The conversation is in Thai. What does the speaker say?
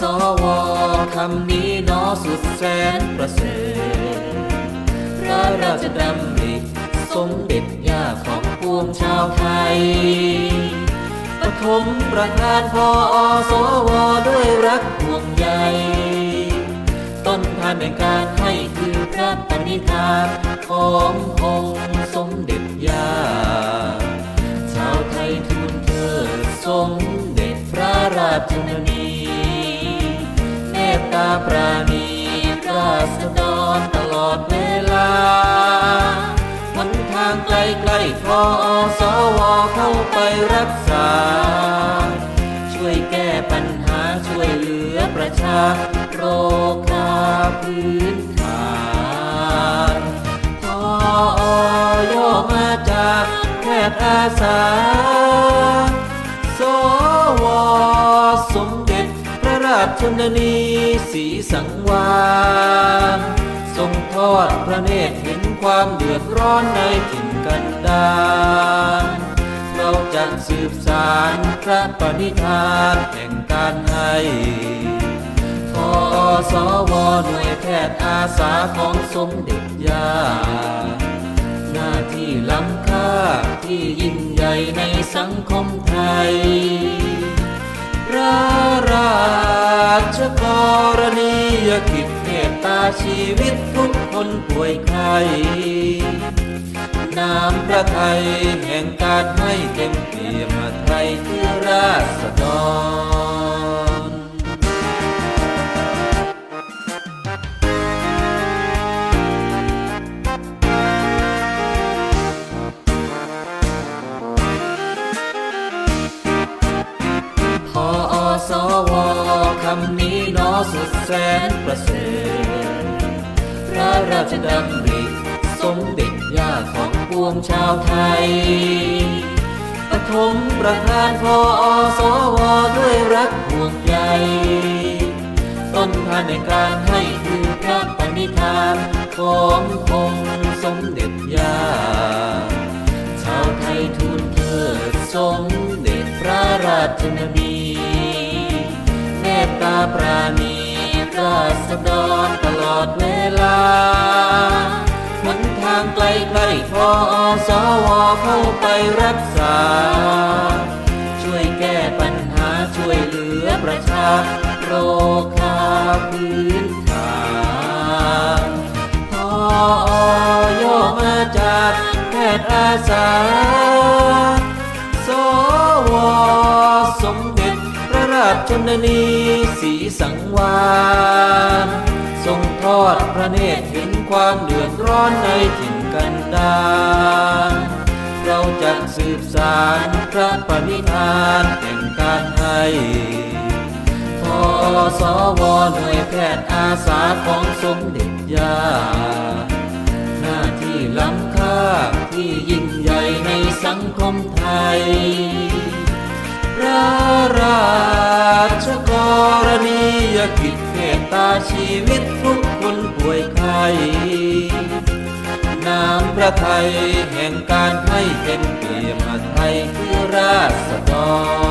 ส.ว.คำนี้นอสุดแสนประเสริฐพระราชดำริสมเด็จย่าของปวงชาวไทยปฐมประธานพออสวด้วยรักห่วงใยต้นทานในการให้คือพระปณิธานขององค์สมเด็จย่าชาวไทยทูลเถิดสมเด็จพระราชนี ปราณีราษฎรตลอดเวลาหนทางไกลไกลๆพอสวเข้าไปรักษา ช่วยแก้ปัญหาช่วยเหลือประชาโรคาพื้นฐานพอย่อมาจากแพทย์อาสา ชนนีสีสังวานทรงทอดพระเนตรเห็นความเดือดร้อนในถิ่นกันดารเราจะสืบสารพระปณิธานแห่งการให้ทสวหน่วยแพทย์อาสาของสมเด็จยาหน้าที่ล้ำค่าที่ยิ่งใหญ่ในสังคมไทยระราชก ยกิจเมตตาชีวิตทุกคนป่วยไข้น้ำพระไทยแห่งการให้เต็มเปี่ยมไทยคือราษฎรพออสวคำนี้ สุดแสนประเสริฐพระราชดำริสมเด็จย่าของปวงชาวไทย ปฐมประธานพออสวด้วยรักห่วงใยต้นทานในการให้คือพระปณิธานขององค์สมเด็จย่า ชาวไทยทูลเถิดสมเด็จพระราชนีเมตตาปราณี ราษฎรตลอดเวลาหนทางไกลไกลๆพอสวเข้าไปรักษา ช่วยแก้ปัญหาช่วยเหลือประชาโรคาพื้นฐานพอยอมาจากแพทย์อาสา ชนนีสีสังวานทรงทอดพระเนตรเห็นความเดือดร้อนในถิ่นกันดารเราจะสืบสารพระปณิธานแห่งการให้พอสวหน่วยแพทย์อาสาของสมเด็จย่าหน้าที่ล้ำค่าที่ยิ่งใหญ่ในสังคมไทย ตาชีวิตทุกคนป่วยไข้น้ำพระไทยแห่งการให้เป็นเกียรติไทยคือราษฎร